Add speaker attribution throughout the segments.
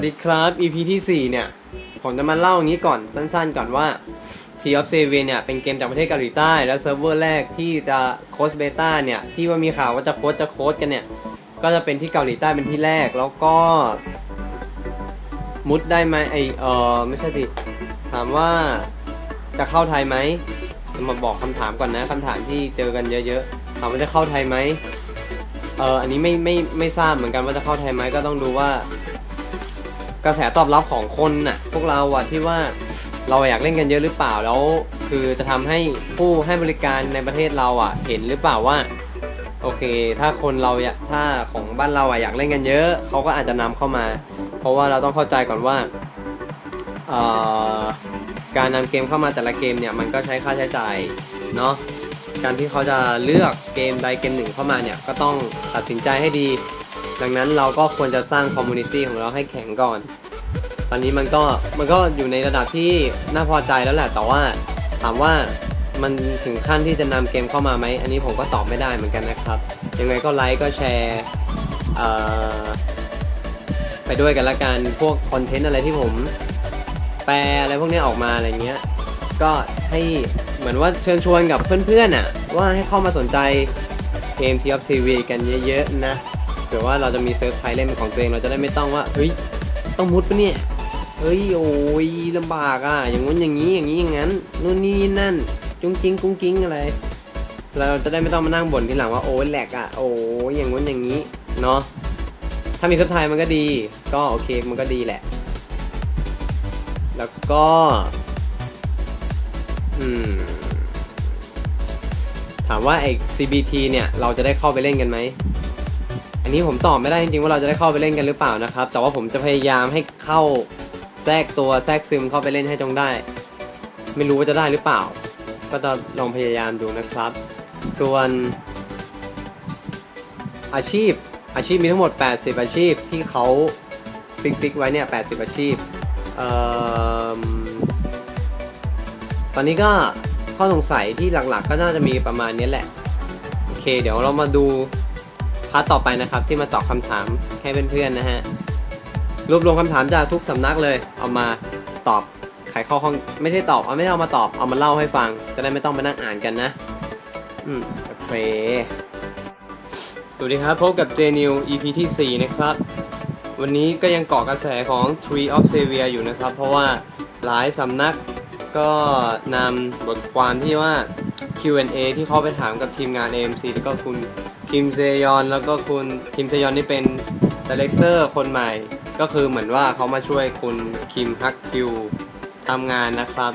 Speaker 1: วัสดีครับ EP ที่ 4 เนี่ย ผมจะมาเล่าอย่างนี้ก่อนสั้นๆ ก่อนว่า T of s a v i เนี่ยเป็นเกมจากประเทศเกาหลีใต้ แล้วเซิร์ฟเวอร์แรกที่จะโค้ดเบต้าเนี่ย ที่ว่ามีข่าวว่าจะโค้ดจะโค้ดกันเนี่ย ก็จะเป็นที่เกาหลีใต้เป็นที่แรกแล้วก็ มุดได้ไหมไอเออไม่ใช่ดิถามว่าจะเข้าไทยไหมจะมาบอกคำถามก่อนนะคำถามที่เจอกันเยอะๆถามว่าจะเข้าไทยไหมเอออันนี้ไม่ไม่ไม่ทราบเหมือนกันว่าจะเข้าไทยไหมก็ต้องดูว่า กระแสตอบรับของคนน่ะพวกเราอะที่ว่าเราอยากเล่นกันเยอะหรือเปล่าแล้วคือจะทำให้ผู้ให้บริการในประเทศเราอะเห็นหรือเปล่าว่าโอเค ถ้าคนเราอยากถ้าของบ้านเราอะอยากเล่นกันเยอะเขาก็อาจจะนำเข้ามา เพราะว่าเราต้องเข้าใจก่อนว่าการนำเกมเข้ามาแต่ละเกมเนี่ยมันก็ใช้ค่าใช้จ่ายเนาะการที่เขาจะเลือกเกมใดเกมหนึ่งเข้ามาเนี่ยก็ต้องตัดสินใจให้ดี ดังนั้นเราก็ควรจะสร้างคอมมูนิตี้ของเราให้แข็งก่อน ตอนนี้มันก็มันก็อยู่ในระดับที่น่าพอใจแล้วแหละ แต่ว่าถามว่ามันถึงขั้นที่จะนำเกมเข้ามาไหม อันนี้ผมก็ตอบไม่ได้เหมือนกันนะครับ ยังไงก็ไลค์ก็แชร์ไปด้วยกันละกัน พวกคอนเทนต์อะไรที่ผม แปลอะไรพวกนี้ออกมาอะไรเงี้ย ก็ให้เหมือนว่าเชิญชวนกับเพื่อนๆอะ ว่าให้เข้ามาสนใจเกม T of CV กันเยอะๆนะ เผื่อว่าเราจะมีเซิร์ฟไทยเล่นเป็นของตัวเองเราจะได้ไม่ต้องว่าเฮ้ยต้องมุดปะเนี่ยเฮ้ยโอ้ยลำบากอะอย่างงู้นอย่างนี้อย่างนี้อย่างนั้นนู่นนี่นั่น จุ้งจิ้งกุ้งกิ้งอะไร เราจะได้ไม่ต้องมานั่งบ่นทีหลังว่าโอ้ยแหลกอะโอ้ยอย่างงู้นอย่างนี้เนาะถ้ามีเซิร์ฟไทยมันก็ดี ก็โอเคมันก็ดีแหละ แล้วก็อืมถามว่าไอ้ CBT เนี่ย เราจะได้เข้าไปเล่นกันไหม อันนี้ผมตอบไม่ได้จริงๆว่าเราจะได้เข้าไปเล่นกันหรือเปล่านะครับ แต่ว่าผมจะพยายามให้เข้าแทรกตัวแทรกซึมเข้าไปเล่นให้จงได้ ไม่รู้ว่าจะได้หรือเปล่า ก็จะลองพยายามดูนะครับ ส่วนอาชีพอาชีพมีทั้งหมด 80 อาชีพที่เขาฟิกฟิกไว้เนี่ย 80 อาชีพออตอนนี้ก็ข้อสงสัยที่หลักๆ ก็น่าจะมีประมาณนี้แหละ โอเค เดี๋ยวเรามาดู พาร์ทต่อไปนะครับที่มาตอบคำถามให้เพื่อนๆนะฮะรวบรวมคำถามจากทุกสำนักเลย เอามาตอบไขข้อห้องไม่ได้ตอบเอาไม่ได้เอามาตอบเอามาเล่าให้ฟัง จะได้ไม่ต้องมานั่งอ่านกันนะอืมโอเคสวัสดีครับ พบกับ J New EP ที่ 4 นะครับ วันนี้ก็ยังเกาะกระแสของ Tree of Savior อยู่นะครับ เพราะว่าหลายสำนักก็นำบทความที่ว่า Q&A ที่เขาไปถามกับทีมงาน AMC แล้วก็คุณ คิมเซยอนแล้วก็คุณคิมเซยอนนี่เป็นดีเลกเตอร์คนใหม่ ก็คือเหมือนว่าเขามาช่วยคุณคิมฮักคิวทำงานนะครับ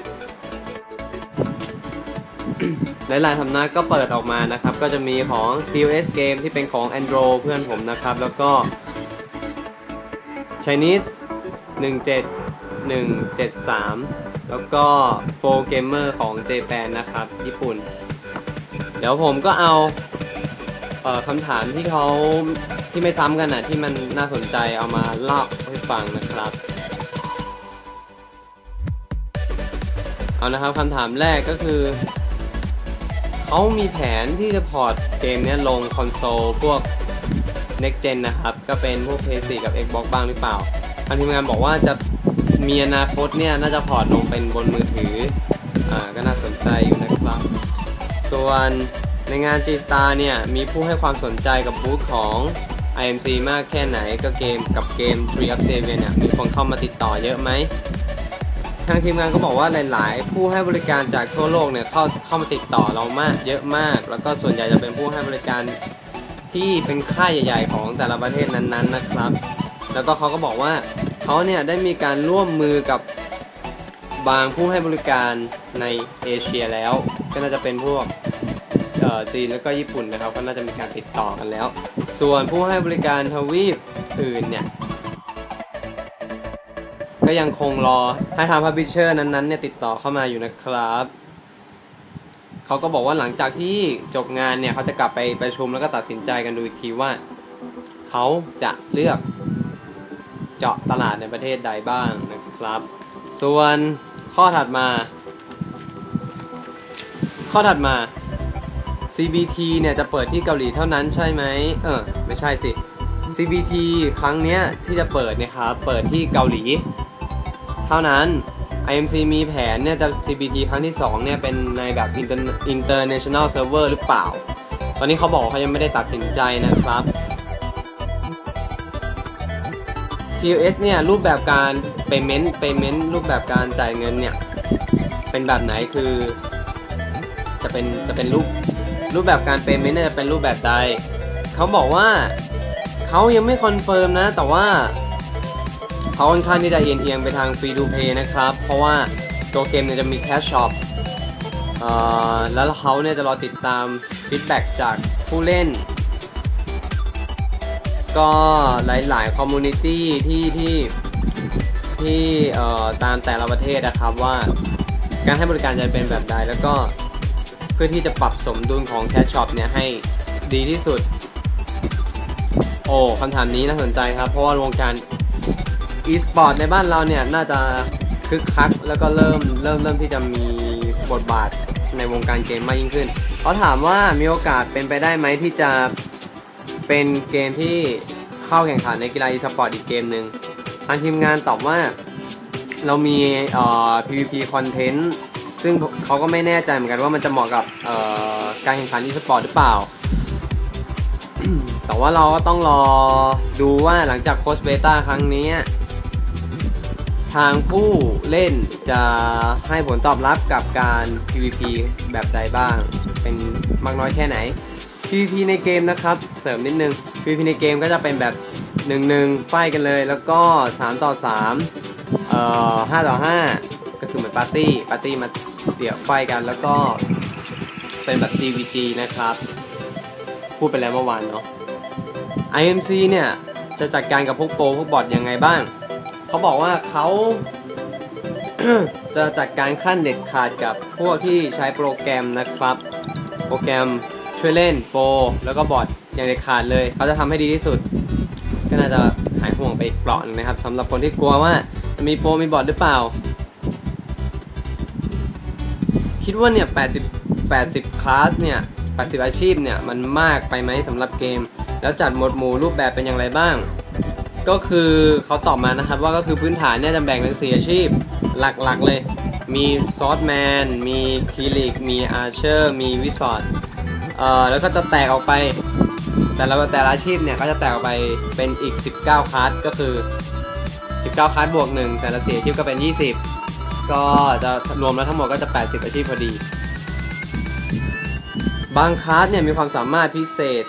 Speaker 1: หลายๆสำนักก็เปิดออกมานะครับ ก็จะมีของ TOS Game ที่เป็นของ Andro เพื่อนผมนะครับ แล้วก็ Chinese 17173 แล้วก็ f o Gamer ของ Japan นะครับ ญี่ปุ่น เดี๋ยวผมก็เอา เอ่อคำถามที่เขาที่ไม่ซ้ำกันนะที่มันน่าสนใจเอามาเล่าให้ฟังนะครับ เอานะครับคำถามแรกก็คือ เขามีแผนที่จะพอร์ตเกมเนี้ยลงคอนโซลพวก next gen นะครับ ก็เป็นพวก PS4 กับ Xbox บ้างหรือเปล่าทางทีมงานบอกว่าจะมีอนาคตเนี่ยน่าจะพอร์ตลงเป็นบนมือถือ อ่าก็น่าสนใจอยู่นะครับ ส่วน ในงาน G-Star เนี่ยมีผู้ให้ความสนใจกับบูธของ IMC มากแค่ไหนก็เกมกับเกม Tree of Savior เนี่ยมีคนเข้ามาติดต่อเยอะไหมทางทีมงานก็บอกว่าหลาย ๆ ผู้ให้บริการจากทั่วโลกเนี่ยเข้าเข้ามาติดต่อเรามากเยอะมาก แล้วก็ส่วนใหญ่จะเป็นผู้ให้บริการที่เป็นค่ายใหญ่ ๆ ของแต่ละประเทศนั้น ๆ นะครับ แล้วก็เขาก็บอกว่าเขาเนี่ยได้มีการร่วมมือกับบางผู้ให้บริการในเอเชียแล้ว ก็น่าจะเป็นพวก จีนแล้วก็ญี่ปุ่นนะครับ ก็น่าจะมีการติดต่อกันแล้ว ส่วนผู้ให้บริการทวีปอื่นเนี่ยก็ยังคงรอให้ทางพับบิเชอร์นั้นๆเนี่ยติดต่อเข้ามาอยู่นะครับเขาก็บอกว่าหลังจากที่จบงานเนี่ยเขาจะกลับไปประชุมแล้วก็ตัดสินใจกันดูอีกทีว่าเขาจะเลือกเจาะตลาดในประเทศใดบ้างนะครับ ส่วนข้อถัดมา ข้อถัดมา CBT เนี่ยจะเปิดที่เกาหลีเท่านั้นใช่ไหมเออไม่ใช่สิ CBT ครั้งเนี้ยที่จะเปิดเนี่ยครับเปิดที่เกาหลี เท่านั้น IMC มีแผนเนี่ยจะ CBT ครั้งที่2เนี่ยเป็นในแบบ Inter- International Server หรือเปล่า ตอนนี้เขาบอกเขายังไม่ได้ตัดสินใจนะครับ TOS เนี่ยรูปแบบการ payment payment รูปแบบการจ่ายเงินเนี่ย เป็นแบบไหนคือ จะเป็นจะเป็นรูป รูปแบบการ payment เนี่ยจะเป็นรูปแบบใดเขาบอกว่าเขายังไม่คอนเฟิร์มนะ แต่ว่าเขาค่อนข้างที่จะเอียงไปทาง free to play นะครับ เพราะว่าตัวเกมเนี่ยจะมี cash shop เอ่อแล้วเขาเนี่ยจะรอติดตาม feedback จากผู้เล่น ก็หลายๆ community ที่ที่ที่ตามแต่ละประเทศนะครับว่าการให้บริการจะเป็นแบบใดแล้วก็ เพื่อที่จะปรับสมดุลของ cash shop เนี่ยให้ดีที่สุด โอ้คำถามนี้น่าสนใจครับ เพราะว่าวงการ e-sport ในบ้านเราเนี่ยน่าจะคึกคัก แล้วก็เริ่มเริ่มเริ่มที่จะมีบทบาทในวงการเกมมากยิ่งขึ้นเขาถามว่ามีโอกาสเป็นไปได้ไหมที่จะเป็นเกมที่เข้าแข่งขันในกีฬา e-sport อีกเกมหนึ่งทางทีมงานตอบว่าเรามีเอ่อ PVP content ซึ่งเขาก็ไม่แน่ใจเหมือนกันว่ามันจะเหมาะกับการแข่งขัน e-sport หรือเปล่า แต่ว่าเราก็ต้องรอดูว่าหลังจากโคสเบต้าครั้งนี้ ทางผู้เล่นจะให้ผลตอบรับกับการ PVP แบบใดบ้าง เป็นมากน้อยแค่ไหน PVP ในเกมนะครับ เสริมนิดนึง PVP ในเกมก็จะเป็นแบบ 1-1ไฟกันเลย แล้วก็3ต่อ3เอ่อ5ต่อ5ก็คือเหมือนปาร์ตี้ ปาร์ตี้มา เดี่ยวไฟกันแล้วก็เป็นแบบ GVG นะครับ พูดไปแล้วเมื่อวานเนาะ IMC เนี่ย จะจัดการกับพวกโปรพวกบอทยังไงบ้าง เขาบอกว่าเขาจะจัดการขั้นเด็ดขาดกับพวกที่ใช้โปรแกรมนะครับ โปรแกรมช่วยเล่นโปรแล้วก็บอทอย่างเด็ดขาดเลย เขาจะทำให้ดีที่สุด ก็น่าจะหายห่วงไปอีกเปราะหนึงนะครับสำหรับคนที่กลัวว่าจะมีโปรมีบอทหรือเปล่า คิดว่าเนี่ย80 80 คลาสเนี่ย 80 อาชีพเนี่ย มันมากไปไหมสำหรับเกม แล้วจัดหมวดหมู่รูปแบบเป็นอย่างไรบ้าง ก็คือเขาตอบมานะครับว่าก็คือพื้นฐานเนี่ยจะแบ่งเป็น 4 อาชีพหลักๆเลย มีซอสแมน มีคีลิก มีอาร์เชอร์ มีวิสอดเอ่อแล้วก็จะแตกออกไป แต่ละแต่ละอาชีพเนี่ยก็จะแตกออกไปเป็นอีก 19 คลาสก็คือ 19 คลาสบวกหนึ่งแต่ละสี่อาชีพก็เป็น 20 ก็จะรวมแล้วทั้งหมดก็จะ 80 อาชีพพอดี บางคลาสเนี่ยมีความสามารถพิเศษ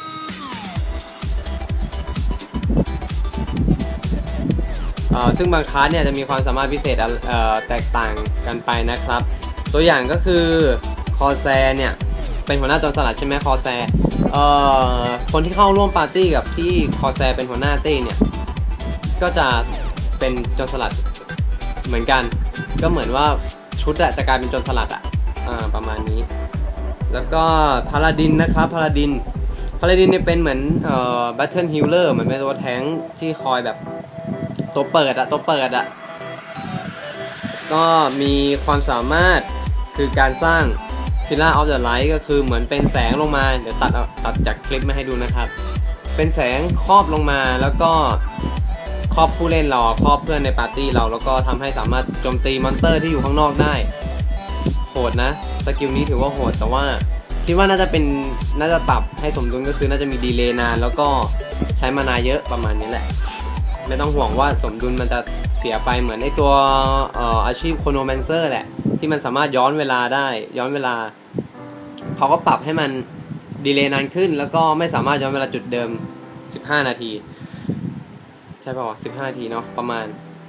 Speaker 1: ซึ่งบางคลาสเนี่ยจะมีความสามารถพิเศษเแตกต่างกันไปนะครับ ตัวอย่างก็คือคอแซเนี่ยเป็นหัวหน้าโจรสลัดใช่ไหมคอแซเอ่อคนที่เข้าร่วมปาร์ตี้กับที่คอแซเป็นหัวหน้าตี้เนี่ย ก็จะเป็นโจรสลัดเหมือนกัน ก็เหมือนว่าชุดอะจะกลายเป็นโจรสลัดอะอ่าประมาณนี้ แล้วก็พาลาดินนะครับพาลาดินพาลาดินเนี่ยเป็นเหมือนเอ่อแบทเทิลฮิลเลอร์เหมือนเป็นตัวแทงที่คอยแบบตัวเปิดอะตัวเปิดอะก็มีความสามารถคือการสร้าง Pillar of the Light ก็คือเหมือนเป็นแสงลงมา เดี๋ยวตัดตัดจากคลิปมาให้ดูนะครับ เป็นแสงครอบลงมาแล้วก็ ครอบผู้เล่นเราครอบเพื่อนในปาร์ตี้เราแล้วก็ทำให้สามารถโจมตีมอนเตอร์ที่อยู่ข้างนอกได้ โหดนะสกิลนี้ถือว่าโหดแต่ว่าคิดว่าน่าจะเป็นน่าจะปรับให้สมดุลก็คือน่าจะมีดีเลย์นานแล้วก็ใช้มานาเยอะประมาณนี้แหละ ไม่ต้องห่วงว่าสมดุลมันจะเสียไปเหมือนในตัวอออาชีพโคโนแมนเซอร์แหละ ที่มันสามารถย้อนเวลาได้ ย้อนเวลาเขาก็ปรับให้มันดีเลย์นานขึ้น แล้วก็ไม่สามารถย้อนเวลาจุดเดิม 15 นาที ใช่ป่าวะ15นาทีเนาะประมาณ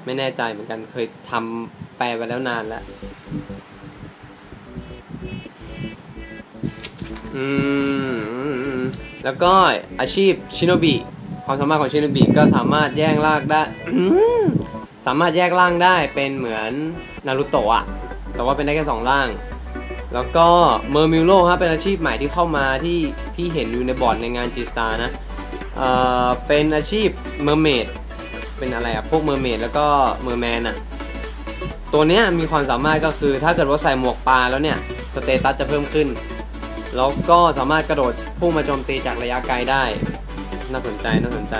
Speaker 1: ไม่แน่ใจเหมือนกันเคยทำแปลไปแล้วนานแล้ว อืม แล้วก็อาชีพชิโนบิ ความสามารถของชิโนบิก็สามารถแยกร่างได้ สามารถแยกร่างได้เป็นเหมือนนารูโตะอะแต่ว่าเป็นได้แค่สองร่าง แล้วก็เมอร์มิโลครับเป็นอาชีพใหม่ที่เข้ามาที่ที่เห็นอยู่ในบอร์ดในงาน G Star นะ เอ่อ เป็นอาชีพเมอร์เมด เป็นอะไรอะพวกเมอร์เมดแล้วก็เมอร์แมนอะตัวเนี้ยมีความสามารถก็คือถ้าเกิดว่าใส่หมวกปลาแล้วเนี่ยสเตตัสจะเพิ่มขึ้น แล้วก็สามารถกระโดดพุ่งมาโจมตีจากระยะไกลได้ น่าสนใจน่าสนใจ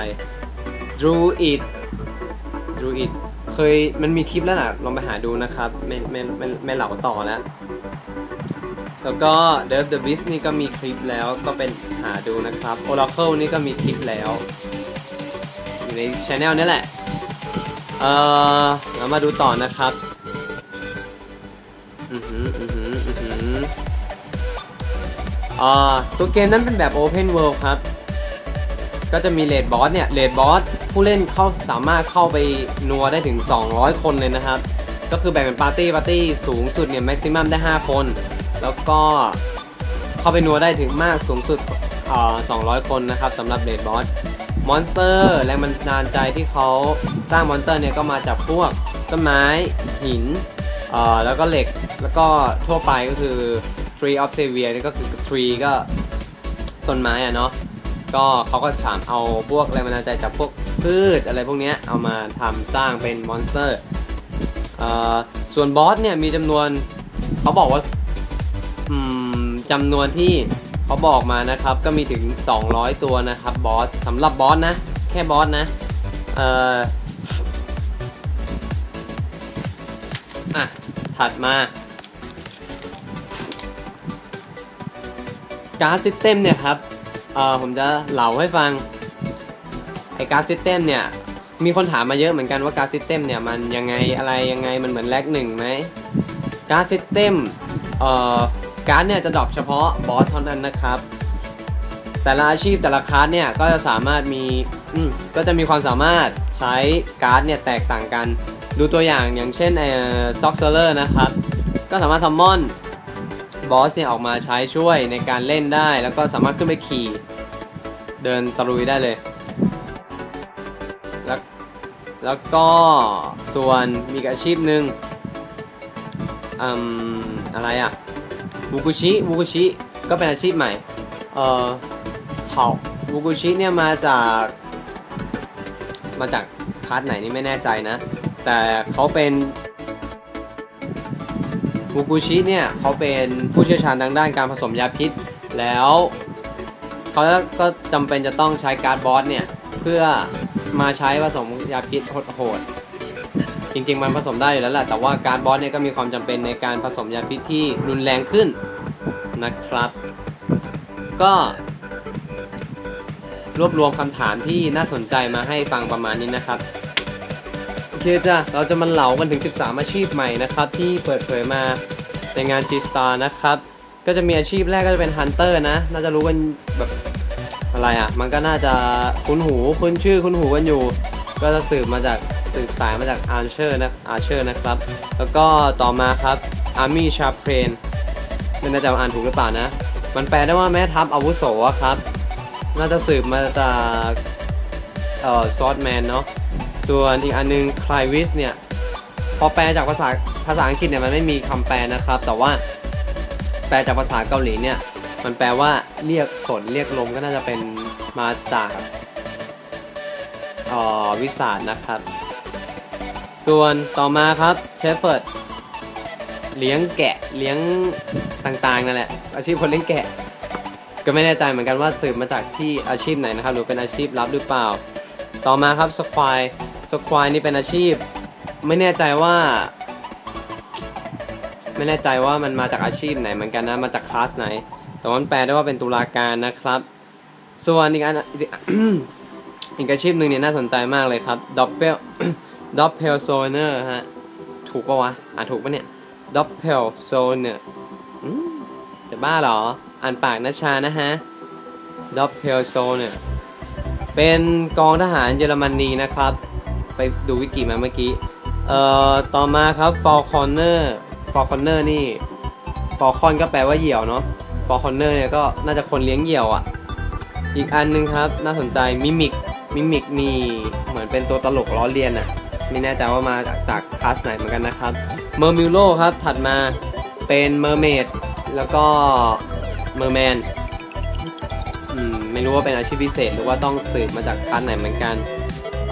Speaker 1: Druid Druid เคยมันมีคลิปแล้วล่ะลองไปหาดูนะครับไม่ไม่ไม่ไม่เหล่าต่อแล้ว แล้วก็ d e v the Beast นี่ก็มีคลิปแล้วก็เป็นหาดูนะครับ Oracle นี่ก็มีคลิปแล้ว ในช anel นี่แหละ เออเรามาดูต่อนะครับ อือหือ อือหือ อือหืออ่าตัวเกมนั้นเป็นแบบ Open World ครับ ก็จะมีเลดบอสเนี่ยเลดบอสผู้เล่นเข้าสามารถเข้าไปนัวได้ถึง 200 คนเลยนะครับ ก็คือแบ่งเป็นปาร์ตี้ปาร์ตี้สูงสุดเนี่ยแม็กซิมัมได้ 5 คน แล้วก็เข้าไปนัวได้ถึงมากสูงสุดอ่า200 คนนะครับสำหรับเลดบอส มอนสเตอร์แรงบันดาลใจที่เขาสร้างมอนสเตอร์เนี่ยก็มาจากพวกต้นไม้หินอ่าแล้วก็เหล็กแล้วก็ทั่วไปก็คือ Tree of Savior นี่ก็คือ Tree ก็ต้นไม้อะเนาะก็เขาก็สามเอาพวกแรงบันดาลใจจากพวกพืชอะไรพวกเนี้ยเอามาทำสร้างเป็นมอนสเตอร์เอ่อส่วนบอสเนี่ยมีจำนวนเขาบอกว่าอืมจำนวนที่ เขาบอกมานะครับก็มีถึง 200 ตัวนะครับบอสสำหรับบอสนะ แค่บอสนะ เอ่ออะ ถัดมาการ์ดซิสเต็มเนี่ยครับ เอ่อผมจะเล่าให้ฟัง ไอการ์ดซิสเต็มเนี่ย มีคนถามมาเยอะเหมือนกันว่าการ์ดซิสเต็มเนี่ย มันยังไงอะไรยังไงมันเหมือนแลกหนึ่งไหมการ์ดซิสเต็มเอ่อ การ์ดเนี่ยจะดรอปเฉพาะบอสเท่านั้นนะครับ แต่ละอาชีพแต่ละคลาสเนี่ยก็จะสามารถมีอืก็จะมีความสามารถใช้การ์ดเนี่ยแตกต่างกัน ดูตัวอย่างอย่างเช่นเอ่อซ็อกเซอร์นะครับ ก็สามารถซัมมอนบอสเนี่ยออกมาใช้ช่วยในการเล่นได้ แล้วก็สามารถขึ้นไปขี่เดินตะลุยได้เลย แล้วแล้วก็ส่วนมีอาชีพหนึ่งอืมอะไรอะ วูกุชิวูกุชิก็เป็นอาชีพใหม่ เออเขาวูกุชิเนี่ยมาจาก มาจากคาสไหนนี่ไม่แน่ใจนะ แต่เขาเป็นฟูกุชิเนี่ยเขาเป็นผู้เชี่ยวชาญทางด้านการผสมยาพิษ แล้วเขาก็จำเป็นจะต้องใช้การ์ดบอสเนี่ย เพื่อมาใช้ผสมยาพิษโหด จริงๆ มันผสมได้อยู่แล้วแหละแต่ว่าการบอสเนี่ยก็มีความจำเป็นในการผสมยาพิษที่รุนแรงขึ้นนะครับ ก็ รวบรวมคำถามที่น่าสนใจมาให้ฟังประมาณนี้นะครับโอเคจ้ะเราจะมาเหลากันถึง 13 อาชีพใหม่นะครับ ที่เปิดเผยมาในงาน G-Star นะครับ ก็จะมีอาชีพแรกก็จะเป็น Hunter นะ น่าจะรู้กันแบบอะไรอะ มันก็น่าจะคุ้นหูคุ้นชื่อคุ้นหูกันอยู่ ก็จะสืบมาจาก สายมาจาก Archer นะ Archer นะครับ แล้วก็ต่อมาครับ Army Chaplain ไม่แน่ใจว่าอ่านถูกหรือเปล่านะ มันแปลได้ว่าแม่ทัพอาวุโสครับ น่าจะสืบมาจากเอ่อซอสแมนเนาะ ส่วนอีกอันนึง c l i v i s เนี่ย พอแปลจากภาษาภาษาอังกฤษเนี่ยมันไม่มีคำแปลนะครับ แต่ว่าแปลจากภาษาเกาหลีเนี่ยมันแปลว่าเรียกฝนเรียกลมก็น่าจะเป็นมาจากอ่อวิสาดนะครับ ส่วนต่อมาครับเชฟเฟิร์ดเลี้ยงแกะเลี้ยงต่างๆนั่นแหละ อาชีพคนเลี้ยงแกะ ก็ไม่แน่ใจเหมือนกันว่าสืบมาจากที่อาชีพไหนนะครับหรือเป็นอาชีพลับหรือเปล่า ต่อมาครับสควายสควายนี่เป็นอาชีพ ไม่แน่ใจว่า ไม่แน่ใจว่ามันมาจากอาชีพไหนเหมือนกันนะมาจากคลาสไหน แต่ว่ามันแปลได้ว่าเป็นตุลาการนะครับ ส่วนอีกอันอีกอาชีพหนึ่งเนี่ยน่าสนใจมากเลยครับดับเบิล ดับเพลโซเนอร์ฮะ ถูกปะวะ อ่านถูกปะเนี่ยดับเพลโซเนอร์จะบ้าเหรอ อ่านปากนะชานะฮะดับเพลโซเนอร์เป็นกองทหารเยอรมนีนะครับ ไปดูวิกิมาเมื่อกี้ เอ่อ ต่อมาครับ Falconer Falconer นี่ Falcon ก็แปลว่าเหยี่ยวเนาะ Falconer เนี่ยก็น่าจะคนเลี้ยงเหยี่ยวอะ่ะ อีกอันนึงครับ น่าสนใจ Mimic Mimic นี่เหมือนเป็นตัวตลกล้อเลียนอะ่ะ ไม่แน่ใจว่ามาจากคลาสไหนเหมือนกันนะครับ Mermullo ครับ ถัดมาเป็น Mermaid แล้วก็ Merman อืมไม่รู้ว่าเป็นอาชีพพิเศษหรือว่าต้องสืบมาจากคันไหนเหมือนกัน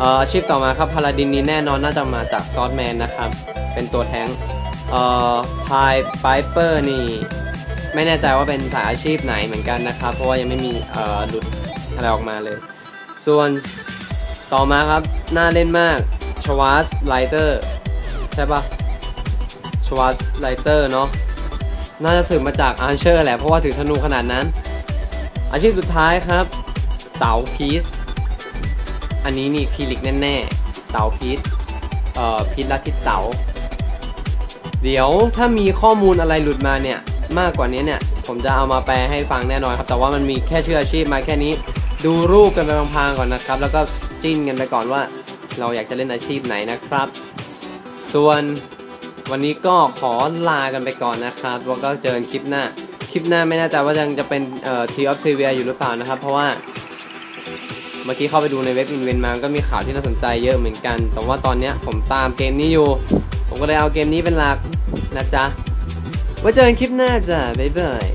Speaker 1: อาชีพต่อมาครับพาราดินนี้แน่นอนน่าจะมาจากซอสแมนนะครับ เป็นตัวแท้งเอ่อพายไ i เปอร์นี่ ไม่แน่ใจว่าเป็นสายอาชีพไหนเหมือนกันนะครับ เพราะว่ายังไม่มีเอ่อหลุดอะไรออกมาเลย ส่วนต่อมาครับ น่าเล่นมาก ชวาสไลเตอร์ใช่ปะชวาสไลเตอร์เนาะน่าจะสืบมาจากอาร์เชอร์แหละเพราะว่าถือธนูขนาดนั้น อาชีพสุดท้ายครับเต๋าพีซอันนี้นี่คลิลิกแน่ๆเต๋าพีซเอ่อพีซลัทธิเต๋าเดี๋ยวถ้ามีข้อมูลอะไรหลุดมาเนี่ยมากกว่านี้เนี่ยผมจะเอามาแปลให้ฟังแน่นอนครับ แต่ว่ามันมีแค่ชื่ออาชีพมาแค่นี้ ดูรูปกันไปพลางๆก่อนนะครับ แล้วก็จิ้นกันไปก่อนว่า เราอยากจะเล่นอาชีพไหนนะครับ ส่วนวันนี้ก็ขอลากันไปก่อนนะครับแล้วก็เจอกันคลิปหน้า คลิปหน้าไม่แน่ใจว่ายังจะเป็นเอ่อทีออฟซีเวียอยู่หรือเปล่านะครับ เพราะว่าเมื่อกี้เข้าไปดูในเว็บอินเวนมาก็มีข่าวที่น่าสนใจเยอะเหมือนกัน แต่ว่าตอนเนี้ยผมตามเกมนี้อยู่ ผมก็เลยเอาเกมนี้เป็นหลักนะจ๊ะ ไว้เจอกันคลิปหน้าจ้ะ บ๊ายบาย